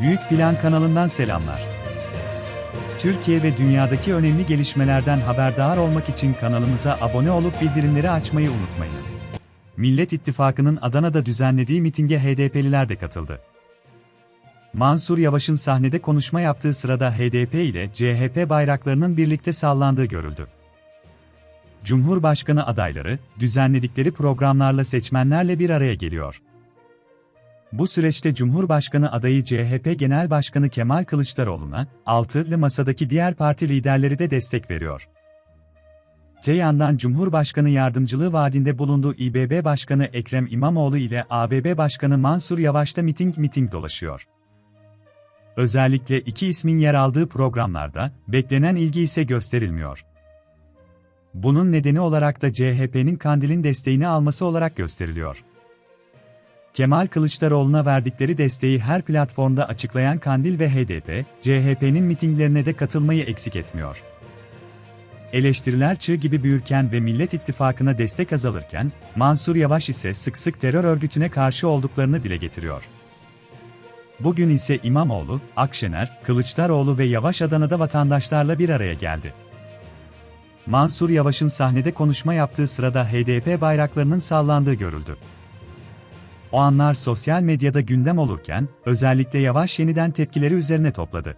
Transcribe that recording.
Büyük Plan kanalından selamlar. Türkiye ve dünyadaki önemli gelişmelerden haberdar olmak için kanalımıza abone olup bildirimleri açmayı unutmayınız. Millet İttifakı'nın Adana'da düzenlediği mitinge HDP'liler de katıldı. Mansur Yavaş'ın sahnede konuşma yaptığı sırada HDP ile CHP bayraklarının birlikte sallandığı görüldü. Cumhurbaşkanı adayları, düzenledikleri programlarla seçmenlerle bir araya geliyor. Bu süreçte Cumhurbaşkanı adayı CHP Genel Başkanı Kemal Kılıçdaroğlu'na, altılı masadaki diğer parti liderleri de destek veriyor. Te yandan Cumhurbaşkanı yardımcılığı vaadinde bulunduğu İBB Başkanı Ekrem İmamoğlu ile ABB Başkanı Mansur Yavaş da miting miting dolaşıyor. Özellikle iki ismin yer aldığı programlarda, beklenen ilgi ise gösterilmiyor. Bunun nedeni olarak da CHP'nin Kandil'in desteğini alması olarak gösteriliyor. Kemal Kılıçdaroğlu'na verdikleri desteği her platformda açıklayan Kandil ve HDP, CHP'nin mitinglerine de katılmayı eksik etmiyor. Eleştiriler çığ gibi büyürken ve Millet İttifakı'na destek azalırken, Mansur Yavaş ise sık sık terör örgütüne karşı olduklarını dile getiriyor. Bugün ise İmamoğlu, Akşener, Kılıçdaroğlu ve Yavaş Adana'da vatandaşlarla bir araya geldi. Mansur Yavaş'ın sahnede konuşma yaptığı sırada HDP bayraklarının sallandığı görüldü. O anlar sosyal medyada gündem olurken, özellikle Yavaş yeniden tepkileri üzerine topladı.